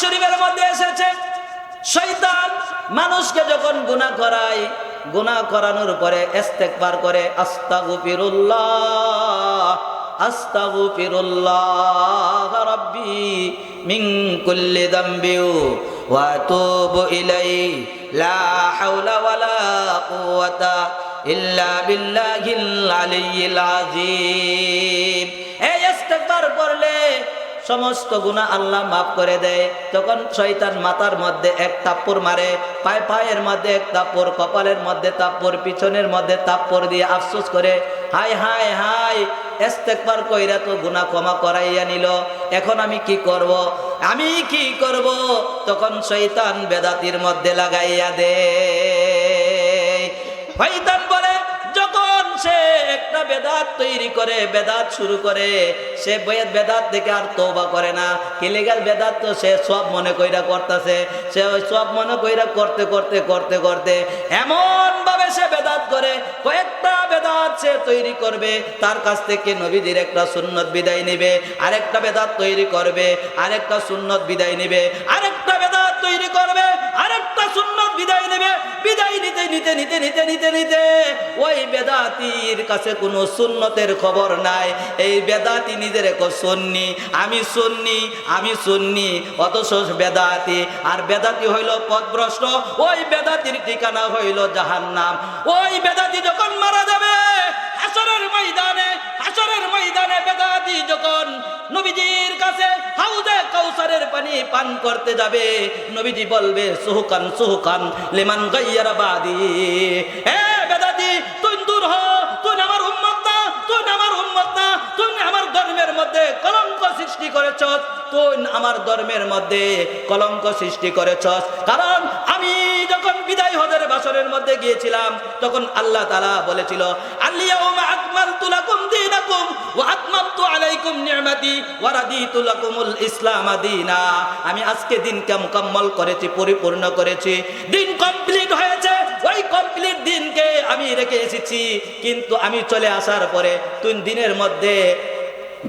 শরীফের মধ্যে এসেছে শৈতান মানুষকে যখন গুনাহ করায়, গুনাহ করানোর পরে ইস্তেগফার করে, আস্তাগফিরুল্লাহ আস্তাগফিরুল্লাহ রাব্বি মিন কুল্লি যামবি ওয়া আতুবু ইলাইহি, লা হাওলা ওয়ালা কুওয়াতা ইল্লা বিল্লাহিল আলিয়্যিল আযীম। এই ইস্তেগফার করলে সমস্ত গুণা আল্লাহ মাফ করে দেয়। তখন শয়তান মাথার মধ্যে এক তাপ্পর মারে, পায়ে পায়ের মধ্যে এক তাপ্পর কপালের মধ্যে তাপ্পর পিছনের মধ্যে তাপ্পর দিয়ে আফসোস করে হাই হাই হাই এস্তেকবার কইরা তো গুণা ক্ষমা করাইয়া নিল। এখন আমি কি করব? আমি কি করব? তখন শয়তান বেদাতির মধ্যে লাগাইয়া দে শয়তান বলে একটা বেদাত তৈরি করে, বেদাত শুরু করে, সে বেদ বেদাত থেকে আর তোবা করে না। কিলেগাল বেদাত তো সে সব মনে কইরা করতেছে, সে ওই সব মনে কইরা করতে করতে করতে করতে এমন ভাবে সে বেদাত করে, কয়েকটা বেদাত সে তৈরি করবে, তার কাছ থেকে নবীদের একটা সুন্নত বিদায় নেবে, আরেকটা বেদাত তৈরি করবে, আরেকটা সুন্নত বিদায় নেবে, আরেকটা বেদাত তৈরি করবে, আরেকটা সুন্নত বিদায় নেবে। বিদায় নিতে নিতে নিতে নিতে নিতে নিতে ওই বেদাতির কাছে কোনো সুন্নতের খবর নাই। এই বেদাতি নিজের সন্নি। আমি সন্নি আমি সন্নি, অথচ বেদাতি। আর বেদাতি হইল পথভ্রষ্ট, ওই বেদাতির ঠিকানা হইল জাহান্নাম। ওই বেদাতি যখন মারা যাবে হাসরের ময়দানে হাসরের ময়দানে বেদাতি যখন নবীজির কাছে হাউদে পানি করতে যাবে। নবীজি বলবে, সুহকান সুহকান, লেমান গাইয়ারা বাদি। এ বেদাতি, তুই দূর হ, তুই আমার উম্মত না তুই আমার উম্মত না তুই আমার ধর্মের মধ্যে কলঙ্ক সৃষ্টি করেছ তুই আমার ধর্মের মধ্যে কলঙ্ক সৃষ্টি করেছ কারণ আমি যখন বিদায় হজের বাসরের মধ্যে গিয়েছিলাম, তখন আল্লাহ তালা বলেছিল আলিয়াউমা আকমালতু লাকুম দীনাকুম ওয়া আতমামতু আলাইকুম নি'মাতি ওয়া রাদিতু লাকুমুল ইসলাম দীনা। আমি আজকে দিনকে মুকম্মল করেছি, পরিপূর্ণ করেছি। দিন কমপ্লিট হয়েছে, ওই কমপ্লিট দিনকে আমি রেখে এসেছি। কিন্তু আমি চলে আসার পরে তুই দিনের মধ্যে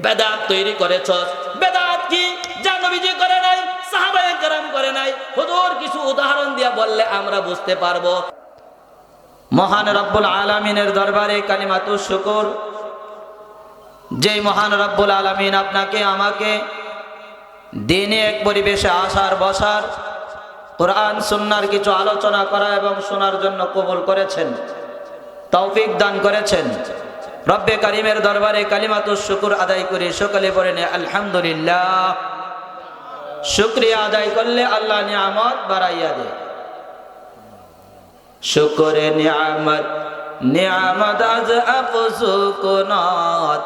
বেদাত তৈরি করেছস বেদাত কি? যা নবীজি করে নাই সাহাবায়ে কেরাম করে নাই। হুজুর কিছু উদাহরণ দিয়া বললে আমরা বুঝতে পারব। মহান রব্বুল আলামিনের দরবারে কালিমাতু শুকুর। যেই মহান রব্বুল আলামিন আপনাকে, আমাকে দিনে এক পরিবেশে আসার, বসার, কোরআন, সুন্নার কিছু আলোচনা করা এবং শোনার জন্য কবুল করেছেন, তৌফিক দান করেছেন। রব্বে কারিমের দরবারে কালিমাতুর শুকুর আদায় করে। সকালে পড়ে আলহামদুলিল্লাহ। শুক্রিয়া আদায় করলে আল্লাহ নিয়ামত বাড়াইয়া দে। শুকরে নিয়ামত নিয়ামত আজ আফসু কুনাত।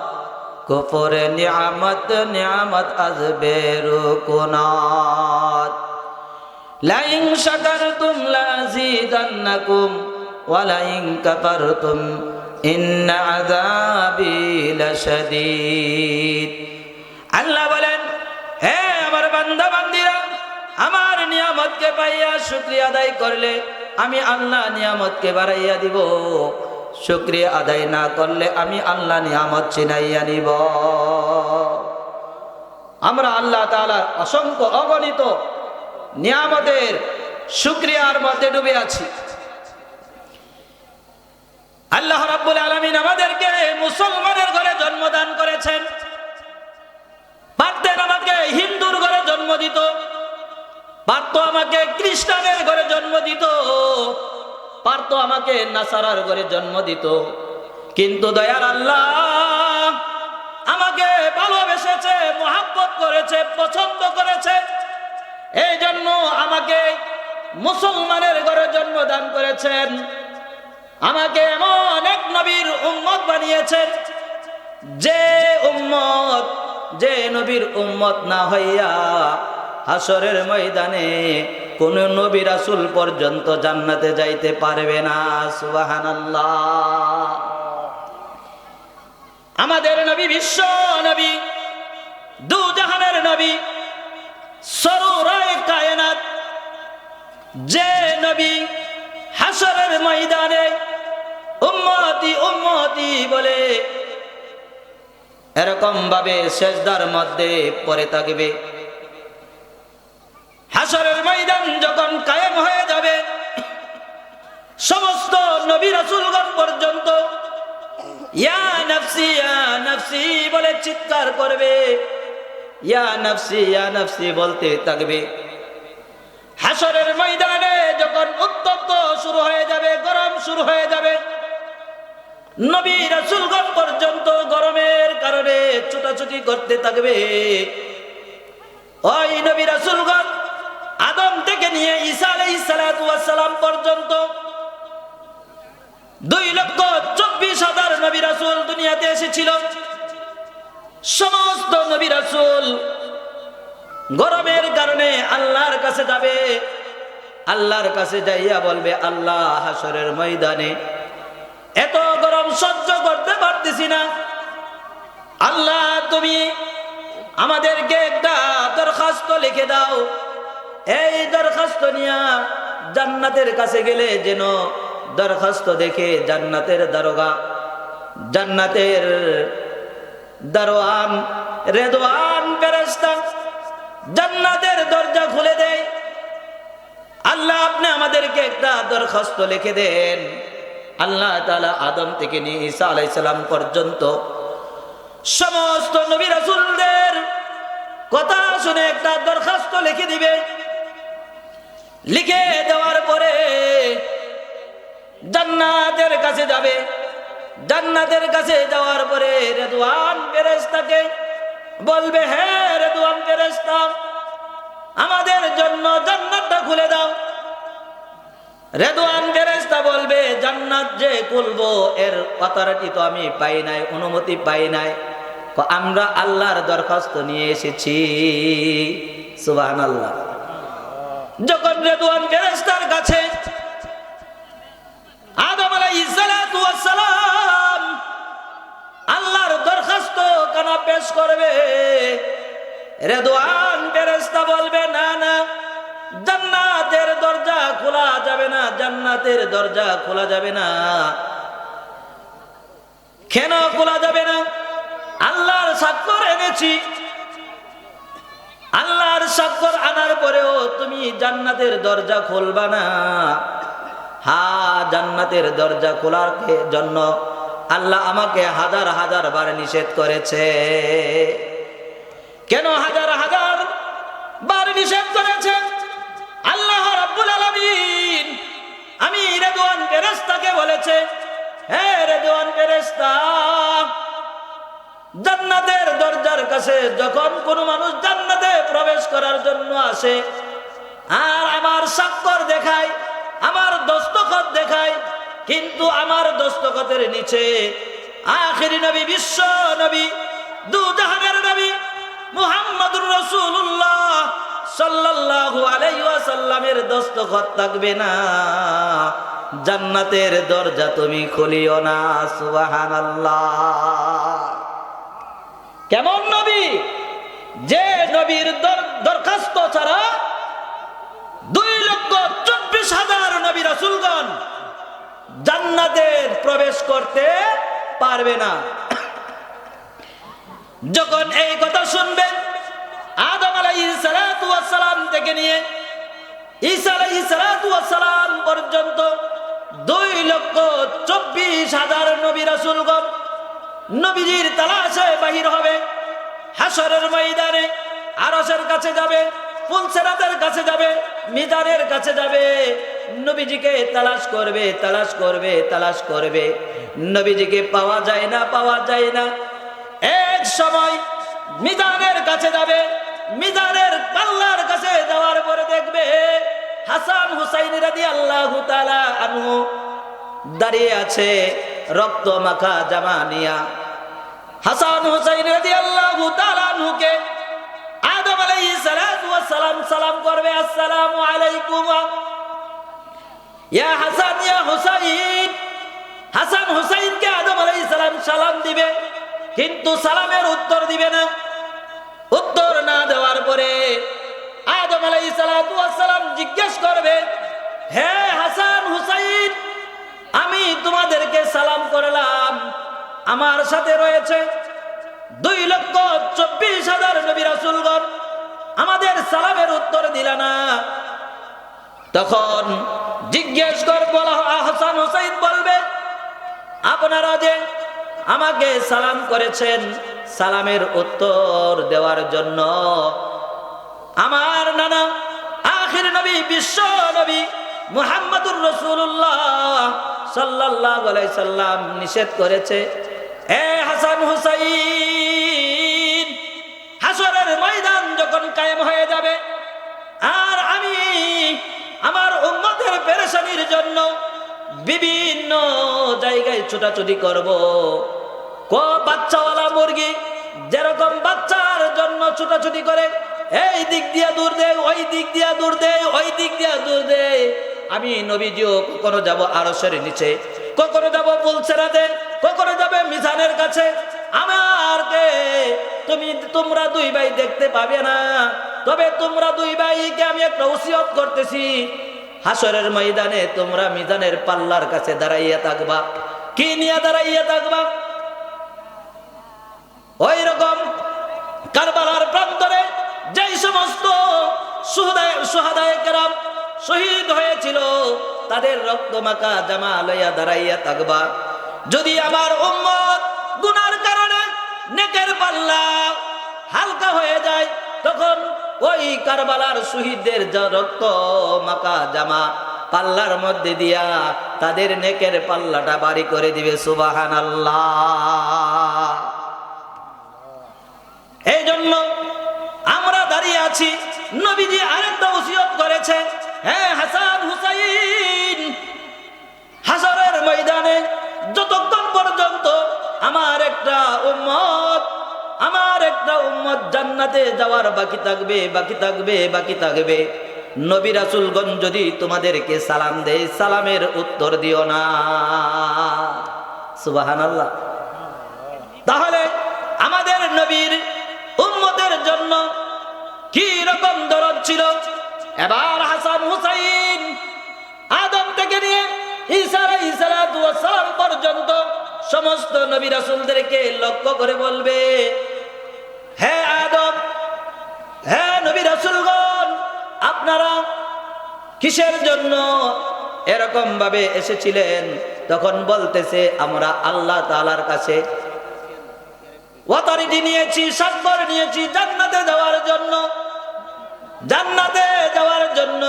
নিয়ামত নিয়ামত আজ বেরু কুনাত। লাইন শাকারতুম লাযিদান্নাকুম ওয়ালাইন কাফারতুম, ইন্ন আযাবি লাশাদীদ। আল্লাহ বলেন বান্দা বান্দিরা আমার নিয়ামতকে পাইয়া শুকরিয়া আদায় করলে আমি আল্লাহ নিয়ামতকে বাড়াইয়া দিব। শুক্রিয়া আদায় না করলে আমি আল্লাহ নিয়ামত চিনাইয়া নিব। আমরা আল্লাহ তাআলার অসংখ্য অগণিত নিয়ামতের শুক্রিয়ার মধ্যে ডুবে আছি। আল্লাহ রাব্বুল আলামিন আমাদেরকে মুসলমানের ঘরে জন্মদান করেছেন। পারতেন আমাকে হিন্দুর ঘরে জন্ম দিত। পারতো আমাকে খ্রিস্টানের ঘরে জন্ম দিত। পারতো আমাকে নাসারার ঘরে জন্ম দিত। কিন্তু দয়ার আল্লাহ আমাকে ভালোবেসেছে, মোহাব্বত করেছে, পছন্দ করেছে। এই জন্য আমাকে মুসলমানের ঘরে জন্মদান করেছেন। আমাকে এমন এক নবীর উম্মত বানিয়েছেন, যে উম্মত যে নবীর উম্মত না হইয়া হাসরের ময়দানে কোন নবী রাসূল পর্যন্ত জান্নাতে যাইতে পারবে না, সুবহানাল্লাহ। আমাদের নবী বিশ্ব নবী, দু জাহানের নবী, সরুরায় কায়নাত। যে নবী হাসরের ময়দানে উম্মতি উম্মতি বলে এরকমভাবে শেষদার মধ্যে পরে থাকবে। হাসরের ময়দান যখন কায়েম হয়ে যাবে, সমস্ত নবী রাসুলগণ পর্যন্ত, ইয়া নফসি ইয়া নফসি বলে চিৎকার করবে। ইয়া নফসি ইয়া নফসি বলতে থাকবে। হাসরের ময়দানে যখন উত্তপ্ত শুরু হয়ে যাবে, গরম শুরু হয়ে যাবে নবী রাসূলগণ পর্যন্ত গরমের কারণে ছুটাছুটি করতে থাকবে। ওই নবী রাসূলগণ আদম থেকে নিয়ে ঈসা ওয়াস পর্যন্ত দুই লক্ষ চব্বিশ হাজার নবী রাসূল দুনিয়াতে এসেছিল। সমস্ত নবী রাসুল গরমের কারণে আল্লাহর কাছে যাবে। আল্লাহর কাছে যাইয়া বলবে, আল্লাহ হাসরের ময়দানে এত গরম সহ্য করতে পারতেছি না। আল্লাহ, তুমি আমাদেরকে একটা দরখাস্ত লিখে দাও। এই দরখাস্ত নিয়া জান্নাতের কাছে গেলে যেন দরখাস্ত দেখে জান্নাতের দারোগা, জান্নাতের দারোয়ান, রেদওয়ান ফেরেশতা জান্নাতের দরজা খুলে দেয়। আল্লাহ, আপনি আমাদেরকে একটা দরখাস্ত লিখে দেন। আল্লাহ তাআলা আদম থেকে নিয়ে ঈসা আলাইহিস সালাম পর্যন্ত সমস্ত নবী রাসূলদের কথা শুনে একটা দরখাস্ত লিখে দিবে। লিখে দেওয়ার পরে জান্নাতের কাছে যাবে। জান্নাতের কাছে যাওয়ার পরে রেদওয়ান ফেরেশতাকে বলবে হ্যাঁ রেদওয়ান ফেরেশতা, আমাদের জন্য জান্নাতটা খুলে দাও। রেদওয়ান ফেরেশতা বলবে, জান্নাত যে খুলবো, এর অথরিটি তো আমি পাই নাই, অনুমতি পাই নাই। আমরা আল্লাহর দরখাস্ত নিয়ে এসেছি। সুবহানাল্লাহ। যখন রেদওয়ান ফেরেশতার কাছে আল্লাহর দরখাস্ত কেন পেশ করবে, রেদওয়ান ফেরেশতা বলবে, না না জান্নাতের দরজা খোলা যাবে না, জান্নাতের দরজা খোলা যাবে না। কেন খোলা যাবে না? আল্লাহর স্বাক্ষর এনেছি। আল্লাহর স্বাক্ষর আনার পরেও তুমি জান্নাতের দরজা খুলবা না। হা, জান্নাতের দরজা খোলার জন্য? আল্লাহ আমাকে হাজার হাজার বার নিষেধ করেছে। কেন হাজার হাজার বার নিষেধ করেছে? আল্লাহ রাব্বুল আলামিন আমি রেদওয়ান ফেরেশতাকে বলেছে, হে রেদওয়ান ফেরেশতা, জান্নাতের দরজার কাছে যখন কোনো মানুষ জান্নাতে প্রবেশ করার জন্য আসে, আর আমার স্বাক্ষর দেখায়, আমার দস্তখত দেখায়, কিন্তু আমার দস্তখতের নিচে আখিরি নবী, বিশ্ব নবী, দু জাহানের নবী মুহাম্মদুর রাসূলুল্লাহ ওয়াসাল্লামের দস্তখত থাকবে না। জান্নাতের দরজা তুমি খুলিও না, সুবহানাল্লাহ। কেমন নবী? যে নবীর দর- দরখাস্ত ছাড়া দুই লক্ষ চব্বিশ হাজার নবী রাসুলগণ জান্নাতের প্রবেশ করতে পারবে না। যখন এই কথা শুনবেন আদম আলাইহিস সালাতু ওয়াস সালাম থেকে নিয়ে ঈসা আলাইহিস সালাতু ওয়াস সালাম পর্যন্ত দুই লক্ষ চব্বিশ হাজার নবী রাসুলগণ নবীজির তালাশে বাহির হবে হাসরের ময়দানে আরসের কাছে যাবে, ফুলসেরাতের কাছে যাবে, মিজানের কাছে যাবে। নবীজিকে তালাশ করবে তালাশ করবে তালাশ করবে। নবীজিকে পাওয়া যায় না, পাওয়া যায় না। এক সময় মিজানের কাছে যাবে মিজানের কাল্লার কাছে যাওয়ার পরে দেখবে হাসান হুসাইন রাদি আল্লাহ আনহু দাঁড়িয়ে আছে রক্ত মাখা জামা হাসান হুসাইন রাদিয়াল্লাহু তাআলা আনহুকে আদম সালাতু সালাম সালাম করবে, আসসালামু আলাইকুম। ইয়া হাসান হুসাইন। হাসান হুসাইনকে আদম আলাইহিস সালাম সালাম দিবে, কিন্তু সালামের উত্তর দিবে না। উত্তর না দেওয়ার পরে আদম ওয়াস সালাম জিজ্ঞেস করবে, হে হাসান হুসাইন, আমি তোমাদেরকে সালাম করলাম। আমার সাথে রয়েছে দুই লক্ষ চব্বিশ হাজার নবী রাসুলগণ। আমাদের সালামের উত্তর দিল না। তখন জিজ্ঞেস কর বলা হাসান হুসাইন বলবে, আপনারা যে আমাকে সালাম করেছেন। সালামের উত্তর দেওয়ার জন্য আমার নানা আখির নবী, বিশ্ব নবী মুহাম্মদুর রসুল্লাহ আলাইহি সাল্লাম নিষেধ করেছে। এ হাসান হুসাইন, হাসরের ময়দান যখন কায়েম হয়ে যাবে, আর আমি আমার উম্মতের পেরেশানির জন্য বিভিন্ন জায়গায় ছোটাছুটি করব। ক, বাচ্চাওয়ালা মুরগি? যেরকম বাচ্চার জন্য ছুটাছুটি করে, এই দিক দিয়া দূর দে, ওই দিক দিয়া দূর দে, ওই দিক দিয়া দূর দে। আমি নবীজিও কখনো যাব আরসের নিচে, কখনো যাব পুলসেরাতে, কখনো যাবে মিজানের কাছে। আমার কে তুমি, তোমরা দুই ভাই দেখতে পাবে না। তবে তোমরা দুই ভাইকে আমি একটা ওসিয়ত করতেছি। হাসরের ময়দানে তোমরা মিজানের পাল্লার কাছে দাঁড়াইয়া থাকবা। কি নিয়ে দাঁড়াইয়া থাকবা? ওই রকম কারবালার প্রান্তরে যেই সমস্ত শহীদ হয়েছিল, তাদের রক্ত মাখা জামা লইয়া দাঁড়াইয়া থাকবা। যদি আমার উম্মত গুনার কারণে নেকের পাল্লা হালকা হয়ে যায়, তখন ওই কারবালার শহীদদের রক্ত মাখা জামা পাল্লার মধ্যে দিয়া তাদের নেকের পাল্লাটা বাড়ি করে দিবে সুবাহান আল্লাহ এই জন্য আমরা দাঁড়িয়ে আছি। নবীজি আরেকটা ওসিয়ত করেছে। হ্যাঁ হাসান হুসাইন, হাসারের ময়দানে যতক্ষণ পর্যন্ত আমার একটা উম্মত, আমার একটা উম্মত জান্নাতে যাওয়ার বাকি থাকবে বাকি থাকবে বাকি থাকবে, নবী রাসুলগঞ্জ যদি তোমাদেরকে সালাম দেয়, সালামের উত্তর দিও না। সুবাহান আল্লাহ তাহলে আমাদের নবীর উম্মতের জন্য কি রকম দরদ ছিল? এবার হাসান হুসাইন আদম থেকে নিয়ে ঈসা সালাম পর্যন্ত সমস্ত নবী রাসূলদেরকে লক্ষ্য করে বলবে, হে আদম, হে নবী রাসূলগণ, আপনারা কিসের জন্য এরকম ভাবে এসেছিলেন? তখন বলতেছে, আমরা আল্লাহ তালার কাছে অথরিটি নিয়েছি স্বাক্ষর নিয়েছি জান্নাতে যাওয়ার জন্য। জান্নাতে যাওয়ার জন্য।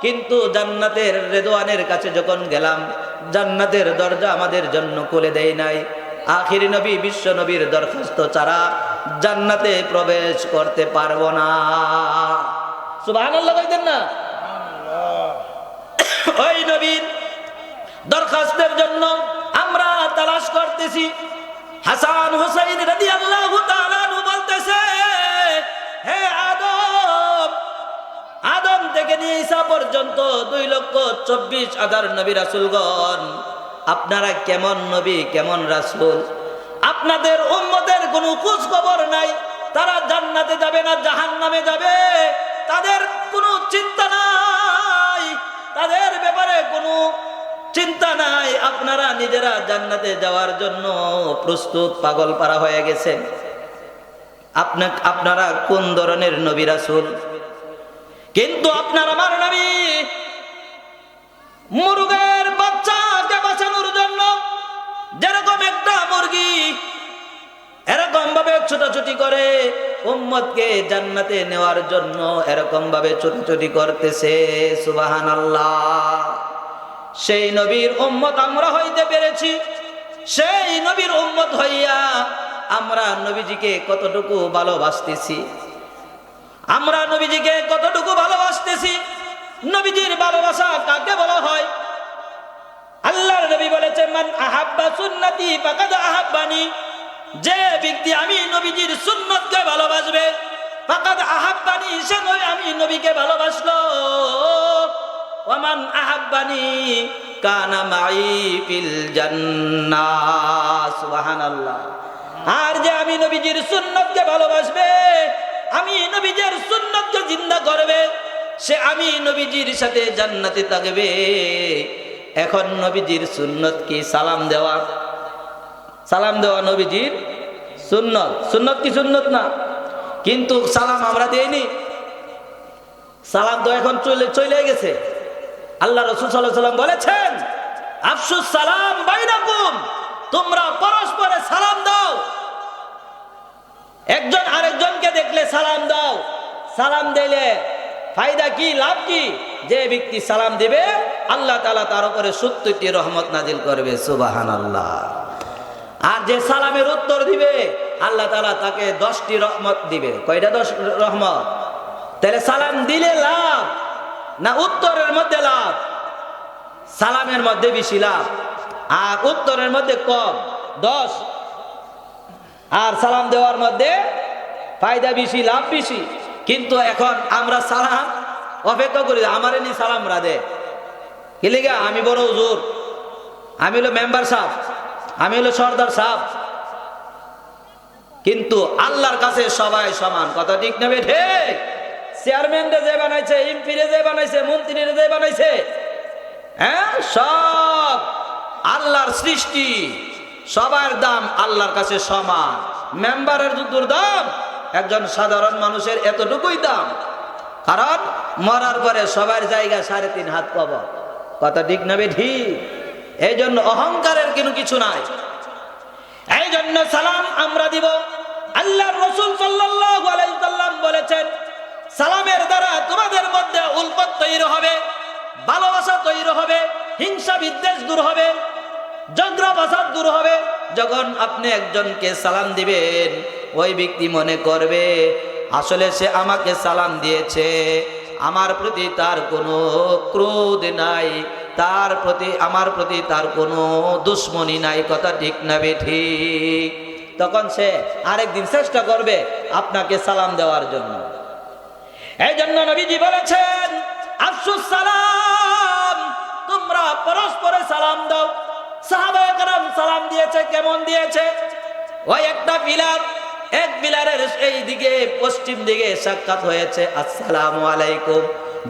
কিন্তু জান্নাতের রেদোয়ানের কাছে যখন গেলাম, জান্নাতের দরজা আমাদের জন্য খুলে দেয় নাই। আখির নবী, বিশ্ব নবীর দরখাস্ত ছাড়া জান্নাতে প্রবেশ করতে পারব না। না? ওই নবীর দরখাস্তের জন্য আমরা তালাশ করতেছি। হাসান হুসাইন রাদি আল্লাহ বলতেছে, হে আদম আদম থেকে নিয়ে ঈসা পর্যন্ত দুই লক্ষ চব্বিশ হাজার নবী রাসুলগণ, আপনারা কেমন নবী, কেমন রাসুল? আপনাদের উম্মতের কোনো খোঁজ খবর নাই, তারা জান্নাতে যাবে না জাহান নামে যাবে? তাদের কোনো চিন্তা নাই, তাদের ব্যাপারে কোনো চিন্তা নাই, আপনারা নিজেরা জান্নাতে যাওয়ার জন্য প্রস্তুত পাগল পারা হয়ে গেছেন আপনা, আপনারা কোন ধরনের নবী রাসুল? কিন্তু আপনার আমার নবী মুরগের বাচ্চাকে বাঁচানোর জন্য যেরকম একটা মুরগি এরকম ভাবে ছোটাছুটি করে উম্মতকে জান্নাতে নেওয়ার জন্য এরকম ভাবে ছোটাছুটি করতেছে সুবাহান আল্লাহ সেই নবীর উম্মত আমরা হইতে পেরেছি। সেই নবীর উম্মত হইয়া আমরা নবীজিকে কতটুকু ভালোবাসতেছি? আমরা নবীজিকে কতটুকু ভালোবাসতেছি? নবীজির ভালোবাসা কাকে বলা হয়? আল্লাহর নবী বলেছেন মান আহাব্বা সুন্নতি ফাকাদ আহাব্বানি। যে ব্যক্তি আমি নবীজির সুন্নতকে ভালোবাসবে, ফাকাদ আহাব্বানি সে আমি নবীকে ভালোবাসলো। ওমান আহাব্বানি কানা মাই ফিল জান্নাহ। সুবহানাল্লাহ। আর যে আমি নবীজির সুন্নতকে ভালোবাসবে, আমি নবীজির সুন্নতকে জিন্দা করবে, সে আমি নবীজির সাথে জান্নাতে থাকবে। এখন নবীজির সুন্নত কি সালাম দেওয়া? সালাম দেওয়া নবীজির সুন্নত। সুন্নত কি সুন্নত না? কিন্তু সালাম আমরা দেইনি। সালাম তো এখন চলে চলে গেছে। আল্লাহ রসুল সাল্লাম বলেছেন, আফসুস সালাম বাইনাকুম, তোমরা পরস্পরে সালাম দাও। একজন আরেকজনকে দেখলে সালাম দাও। সালাম দিলে ফায়দা কি, লাভ কি? যে ব্যক্তি সালাম দিবে, আল্লাহ তালা তার উপরে সত্তরটি রহমত নাজিল করবে সুবাহান আল্লাহ আর যে সালামের উত্তর দিবে, আল্লাহ তালা তাকে দশটি রহমত দিবে। কয়টা দশ রহমত? তাহলে সালাম দিলে লাভ না উত্তরের মধ্যে লাভ, সালামের মধ্যে বেশি লাভ, আর উত্তরের মধ্যে কম, দশ, আর সালাম দেওয়ার মধ্যে ফায়দা বেশি, লাভ বেশি। কিন্তু এখন আমরা সালাম অপেক্ষা করি, আমারে নি সালাম রাধে। কি লিগা? আমি বড় জোর আমি হলো মেম্বার সাহ আমি হলো সর্দার সাহ কিন্তু আল্লাহর কাছে সবাই সমান, কথা ঠিক নেবে ঠিক? চেয়ারম্যান যে বানাইছে, এমপি যে বানাইছে, মন্ত্রী যে বানাইছে হ্যাঁ? সব আল্লাহর সৃষ্টি, সবার দাম আল্লাহর কাছে সমান। মেম্বারের জুতুর দাম, একজন সাধারণ মানুষের এতটুকুই দাম। কারণ মরার পরে সবার জায়গা সাড়ে তিন হাত পাব। কথা ঠিক নেবে ঠিক? এই জন্য অহংকারের কিন্তু কিছু নাই। এই জন্য সালাম আমরা দিব আল্লাহর রসুল সাল্লাল্লাহু আলাইহি সাল্লাম বলেছেন সালামের দ্বারা তোমাদের উল্পত তৈরি হবে, ভালোবাসা তৈরি হবে, হিংসা বিদ্বেষ দূর হবে ঝগড়া দূর হবে। যখন আপনি একজনকে সালাম দিবেন, ওই ব্যক্তি মনে করবে, আসলে সে আমাকে সালাম দিয়েছে। আমার প্রতি তার কোনো ক্রোধ নাই, তার প্রতি, আমার প্রতি তার কোনো দুশ্মনী নাই, কথা ঠিক না ঠিক। তখন সে আরেকদিন চেষ্টা করবে আপনাকে সালাম দেওয়ার জন্য। এই জন্য নবীজি বলেছেন, আফসুস সালাম, তোমরা পরস্পরে সালাম দাও। সাহাবায়ে কেরাম সালাম দিয়েছে, কেমন দিয়েছে? ওই একটা বিলার এক বিলারের এই দিকে, পশ্চিম দিকে সাক্ষাৎ হয়েছে, আসসালামু আলাইকুম।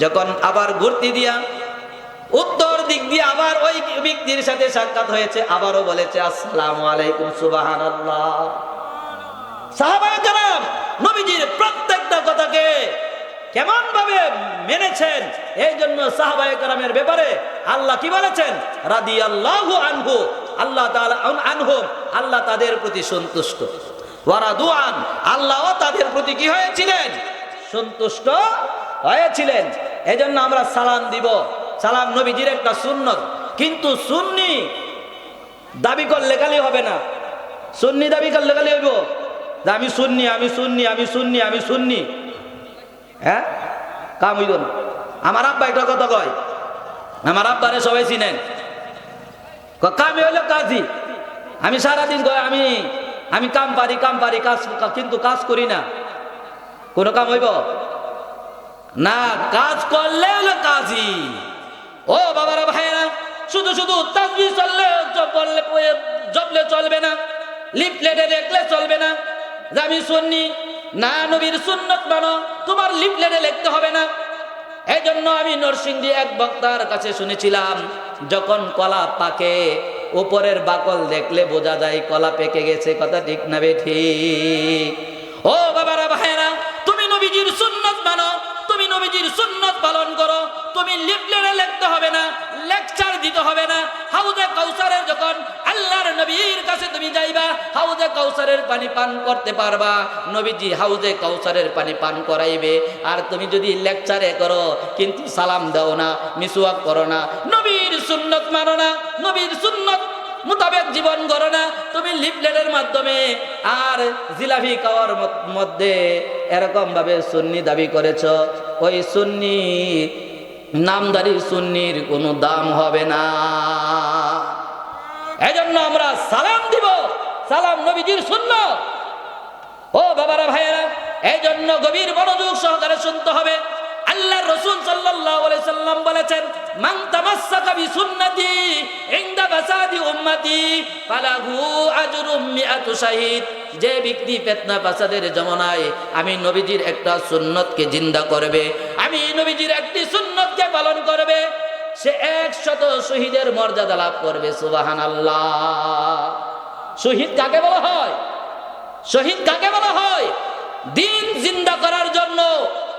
যখন আবার ঘুরতি দিয়া, উত্তর দিক দিয়ে আবার ওই ব্যক্তির সাথে সাক্ষাৎ হয়েছে, আবারও বলেছে, আসসালামু আলাইকুম, সুবহানাল্লাহ। সাহাবায়ে কেরাম, নবীজির প্রত্যেকটা কথাকে কেমন ভাবে মেনেছেন? এই জন্য সাহাবায়ে কেরামের ব্যাপারে আল্লাহ কি বলেছেন? রাদিয়াল্লাহু আনহু, আল্লাহ আনহু, আল্লাহ তাদের প্রতি সন্তুষ্ট। ওয়ারাদুআন, আল্লাহও তাদের প্রতি কি হয়েছিলেন? সন্তুষ্ট হয়েছিলেন। এজন্য আমরা সালাম দিব। সালাম নবীজির একটা সুন্নত। কিন্তু সুন্নি দাবি করলে খালি হবে না। সুন্নি দাবি করলে খালি হইব। আমি শুননি আমি শুননি আমি শুননি আমি শুননি হ্যাঁ? কাম হইব না। আমার আব্বা একটা কথা কয়। আমার আব্বারে সবাই চিনেন। কামে হইল কাজই। আমি সারাদিন কয়, আমি আমি কাম পারি কাম পারি, কাজ, কিন্তু কাজ করি না। কোনো কাম হইব? না, কাজ করলে হলো কাজই। ও বাবারা ভাইরা শুধু শুধু তাজবি চললে জপলে জপলে চলবে না। লিফলেটে লিখলে চলবে না। আমি শুননি না নবীর সুন্নত মানো তোমার লিফলেটে লিখতে হবে না। এই জন্য আমি নরসিংদী এক বক্তার কাছে শুনেছিলাম, যখন কলা পাকে, উপরের বাকল দেখলে বোঝা যায় কলা পেকে গেছে, কথা ঠিক না বে ঠিক। ও বাবারা ভাইরা তুমি নবীজির সুন্নত মানো নবীজির সুন্নত পালন করো। তুমি লিফলেটে লিখতে হবে না, লেকচার দিতে হবে না। হাউজে কাউসারের যখন আল্লাহর নবীর কাছে তুমি যাইবা, হাউজে কাউসারের পানি পান করতে পারবা। নবীজি হাউজে কাউসারের পানি পান করাইবে। আর তুমি যদি লেকচারে করো, কিন্তু সালাম দাও না, মিসওয়াক করো না, নবীর সুন্নত মানো না, নবীর সুন্নত মোতাবেক জীবন করো না, তুমি লিফলেটের মাধ্যমে আর জিলাপি খাওয়ার মধ্যে এরকম ভাবে সুন্নি দাবি করেছ। ওই সুন্নি নামদারি সুন্নির কোনো দাম হবে না। এজন্য আমরা সালাম দিব, সালাম নবীজির শূন্য ও বাবারা, ভাইয়েরা এই জন্য গভীর মনোযোগ সহকারে শুনতে হবে। আল্লাহ রসুল সাল্লাম বলেছেন, মান তামাসসাকা বিসুন্নতি ইনদা ফাসাদি উম্মতি, ফালাহু আজরুম মিআতু শাহিদ। যে ব্যক্তি ফিতনা ফাসাদের জমানায় আমি নবীজির একটা সুন্নতকে জিন্দা করবে, আমি নবীজির একটি সুন্নতকে পালন করবে, সে একশত শহীদের মর্যাদা লাভ করবে, সুবহানাল্লাহ। শহীদ কাকে বলা হয়? শহীদ কাকে বলা হয়? দিন জিন্দা করার জন্য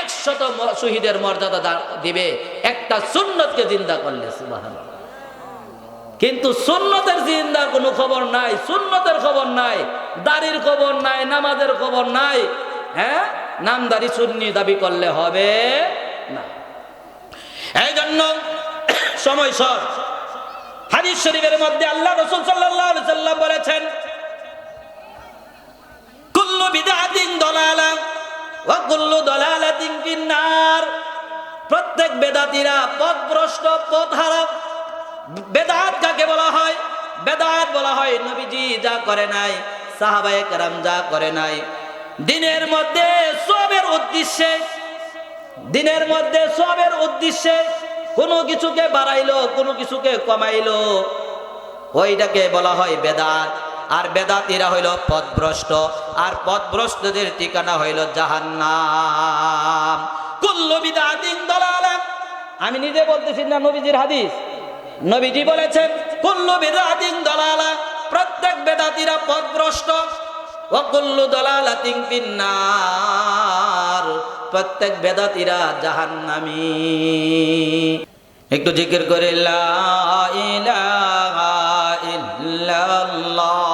একশত শহীদের মর্যাদা দিবে, একটা সুন্নতকে জিন্দা করলে, সুবহানাল্লাহ। কিন্তু সুন্নতের জিন্দার কোনো খবর নাই, সুন্নতের খবর নাই, দাড়ির খবর নাই, নামাজের খবর নাই হ্যাঁ? নামদারি সুন্নি দাবি করলে হবে না। এই জন্য সময় সর হাদিস শরীফের মধ্যে আল্লাহ রসুল সাল্লাহ বেদাতীরা পথভ্রষ্ট, পথহারা। বেদাত কাকে বলা হয়? বেদাত বলা হয় নবীজি যা করে নাই, সাহাবায়ে কেরাম যা করে নাই। দিনের মধ্যে সবের উদ্দেশ্যে, দিনের মধ্যে সবের উদ্দেশ্যে কোনো কিছুকে বাড়াইলো, কোনো কিছুকে কমাইলো। ওইটাকে বলা হয় বেদাত। আর বেদাতিরা হইল পথভ্রষ্ট। আর পথভ্রষ্টদের ঠিকানা হইল জাহান্নাম। আমি নিজে বলতেছি না নবীজির হাদিস। নবীজি বলেছেন, কুল্লু বিদাতিন দলালা, প্রত্যেক বেদাতিরা পথভ্রষ্ট ও কুল্লু প্রত্যেক বেদাতিরা জাহান্নামী। একটু জিকির করে, লা ইল্লাল্লাহ।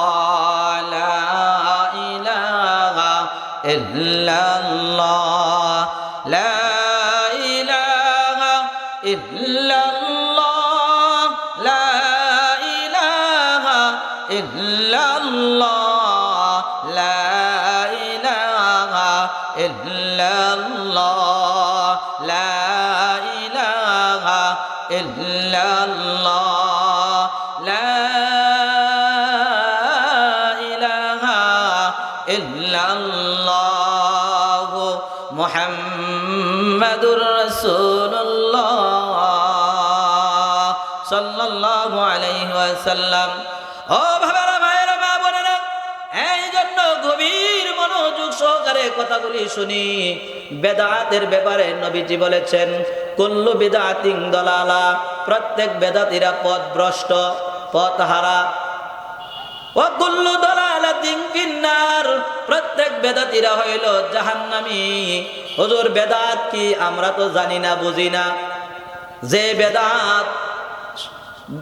ওয়াসাল্লাম ও ভাবেরা ভাইয়েরা, মা বোনেরা, এই জন্য গভীর মনোযোগ সহকারে কথাগুলি শুনি। বেদাতের ব্যাপারে নবীজি বলেছেন, কুল্লু বেদাতিং দলালা। প্রত্যেক বেদাতিরা পথ ভ্রষ্ট, পথ হারা। ও কুল্লু ফিন্নার। প্রত্যেক বেদাতিরা হইল জাহান্নামী। হুজুর, বেদাত কি আমরা তো জানি না, বুঝি না? যে বেদাত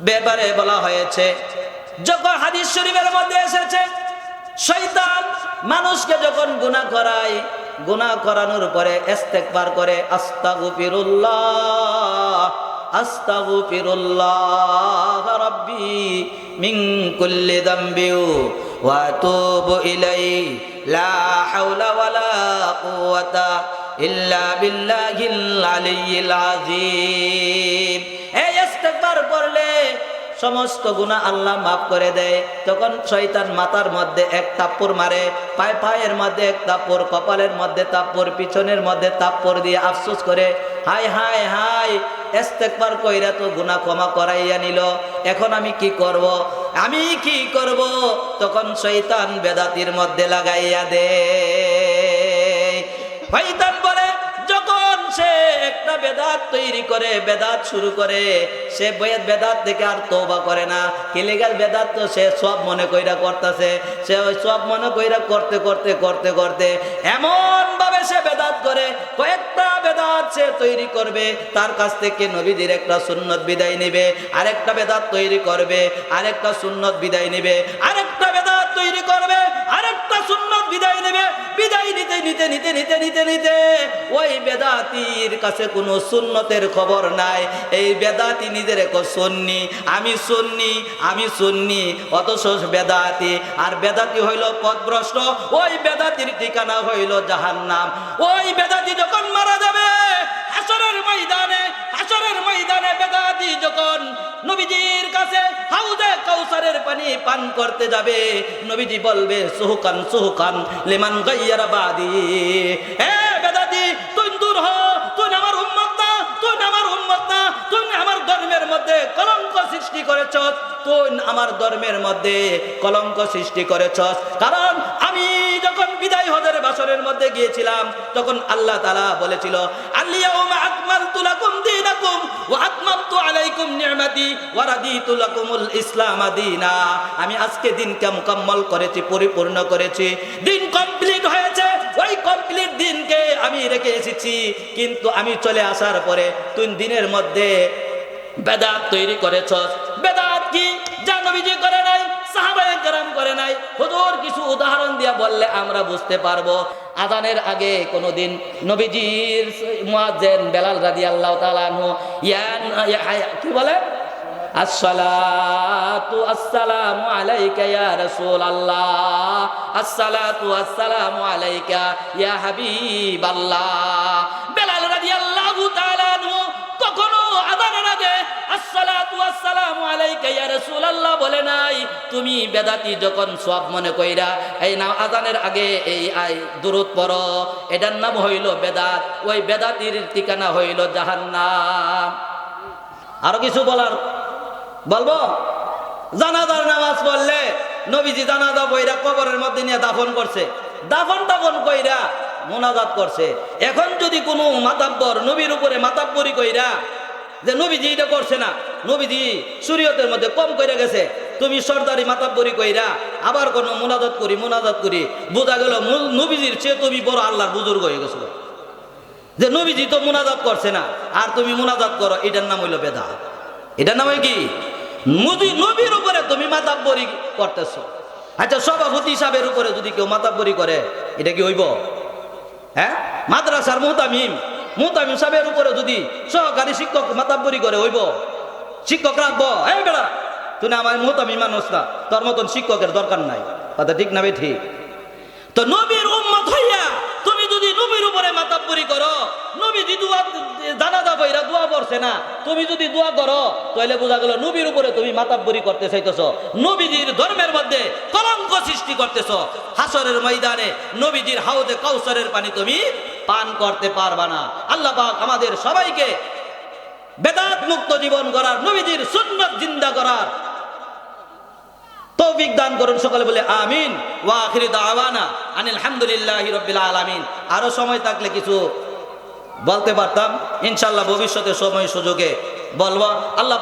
ব্যাপারে বলা হয়েছে, যখন হাদিস শরীফের মধ্যে এসেছে, শয়তান মানুষকে যখন গুনাহ করায়, গুনাহ করানোর পরে ইস্তেগফার করে, আস্তাগফিরুল্লাহ আস্তাগফিরুল্লাহ রাব্বি মিন কুল্লি যামবি ওয়া আতুবু ইলাইহি, লা হাওলা ওয়ালা কুওয়াতা ইল্লা বিল্লাহিল আলিয়্যিল আযীম। এই ইস্তেগফার করলে সমস্ত গুনাহ আল্লাহ মাফ করে দেয়। তখন শয়তান মাথার মধ্যে এক তাপ্পর মারে, পায়ে পায়ের মধ্যে এক তাপ্পর কপালের মধ্যে তাপ্পর পিছনের মধ্যে তাপ্পর দিয়ে আফসোস করে, হাই হাই হাই, ইস্তেগফার কইরা তো গুনাহ ক্ষমা করাইয়া নিল। এখন আমি কি করব? আমি কি করব? তখন শয়তান বেদাতির মধ্যে লাগাইয়া দে শয়তান বলে সে একটা বেদাত তৈরি করে, বেদাত শুরু করে। সে বইয়ের বেদাত থেকে আর তৌবা করে না। ইলিগাল বেদাত তো সে সব মনে কইরা করতেছে। সে ওই সব মনে কইরা করতে করতে করতে করতে এমন ভাবে সে বেদাত করে। কয়েকটা বেদাত সে তৈরি করবে। তার কাছ থেকে নবীদের একটা সুন্নত বিদায় নেবে। আরেকটা বেদাত তৈরি করবে। আরেকটা সুন্নত বিদায় নেবে। আরেকটা বেদাত তৈরি করবে। আরেকটা সুন্নত বিদায় নেবে। বিদায় নিতে নিতে নিতে নিতে নিতে নিতে ওই বেদাতির কাছে কোনো সুন্নতের খবর নাই। এই বেদাতি নিজের সুন্নি। আমি সুন্নি আমি সুন্নি, অথচ বেদাতি। আর বেদাতি হইল পথভ্রষ্ট। ওই বেদাতির ঠিকানা হইল জাহান্নাম। ওই বেদাতি যখন মারা যাবে, হাসরের ময়দানে হাসরের ময়দানে বেদাতি যখন নবীজির কাছে হাউজে কাউসারের পানি পান করতে যাবে, নবীজি বলবে, সুহুকান সুহুকান, লিমান গাইয়ারা বাদি এ বেদাতি, তুই দূর হ। তুই আমার উম্মত না, তুই আমার উম্মত না তুই আমার ধর্মের মধ্যে কলঙ্ক সৃষ্টি করেছ তুই আমার ধর্মের মধ্যে কলঙ্ক সৃষ্টি করেছ কারণ আমি যখন বিদায় হজের মধ্যে গিয়েছিলাম, তখন আল্লাহ তালা বলেছিল আল্লিয়াউমা আকমালতু লাকুম দীনাকুম ওয়া আতমামতু আলাইকুম আমি আজকে দিনকে মুকম্মল করেছি, পরিপূর্ণ করেছি। দিন কমপ্লিট হয়েছে, ওই কমপ্লিট দিনকে আমি রেখে এসেছি, কিন্তু আমি চলে আসার পরে তুই দিনের মধ্যে বেদাত তৈরি করেছ। বেদাত কি? যা নবীজি করে নাই করে নাই। কিছু উদাহরণ বললে আমরা বুঝতে পারব। আগে নবীজির বেলাল ইয়ান, ইয়া- কি বলে? আসসালাতু আসসালামু আলাইকা ইয়া রাসূলুল্লাহ। আসসালাতু আসসালামু আলাইকা ইয়া হাবিবাল্লাহ। বেলাল রাদিয়াল্লাহু তাআলা কখনো আজানের আগে আসসালাতু আসসালামু আলাইকা ইয়া রাসূলুল্লাহ বলে নাই, তুমি বেদাতি যখন সব মনে কইরা, এই না আজানের আগে এই আই দুরুদ পড়ো। এটার নাম হইল বেদাত, ওই বেদাতির ঠিকানা হইল জাহান্নাম। আরও কিছু বলার? বলব? জানাজার নামাজ পড়লে নবীজি জানাজা বইরা কবরের মধ্যে নিয়ে দাফন করছে। দাফন দাফন কইরা মোনাজাত করছে। এখন যদি কোনো মাতাব্বর নবীর উপরে মাতাব্বরি কইরা যে নবীজি এটা করছে না, নবীজি শরীয়তের মধ্যে কম কইরা গেছে, তুমি সর্দারি মাতাব্বরি কইরা আবার কোনো মোনাজাত করি মোনাজাত করি, বোঝা গেল নবীজির চেয়ে তুমি বড় আল্লাহর বুজুর্গ হয়ে গেছো। যে নবীজি তো মোনাজাত করছে না, আর তুমি মুনাজাত করো, এটার নাম হইল বেদা এটার নাম কি? নবীর উপরে তুমি মাতাব্বরি করতেছ। আচ্ছা সভাপতি সাহেবের উপরে যদি কেউ মাতাব্বরি করে, এটা কি হইব? হ্যাঁ? মাদ্রাসার মুহতামিম মুহতামিম সাহেবের উপরে যদি সহকারী শিক্ষক মাতাব্বরি করে, হইব? শিক্ষক রাখব? হ্যাঁ বেড়া না আমার মুহতামিম মানুষ না, তোর মতন শিক্ষকের দরকার নাই। কথা ঠিক না ঠিক? তো নবীর উম্মত হইয়া তুমি নবীর উপরে মাতাব্বরি করো। নবী যদি দোয়া জানাজা বইরা দোয়া করছে না, তুমি যদি দোয়া করো তাহলে বোঝা গেল নবীর উপরে তুমি মাতাব্বরি করতে চাইতেছ। নবীজির ধর্মের মধ্যে কলঙ্ক সৃষ্টি করতেছ। হাসরের ময়দানে নবীজির হাউদে কৌসরের পানি তুমি পান করতে পারবা না। আল্লাহ পাক আমাদের সবাইকে বেদাত মুক্ত জীবন করার নবীজির সুন্নত জিন্দা করার তৌফিক দান করুন সকলে বলে আমিন। ওয়া আখিরি দাওয়ানা আনিল হামদুলিল্লাহি রাব্বিল আলামিন। আরও সময় থাকলে কিছু বলতে পারতাম। ইনশাল্লাহ ভবিষ্যতে সময় সুযোগে বলব। আল্লাহ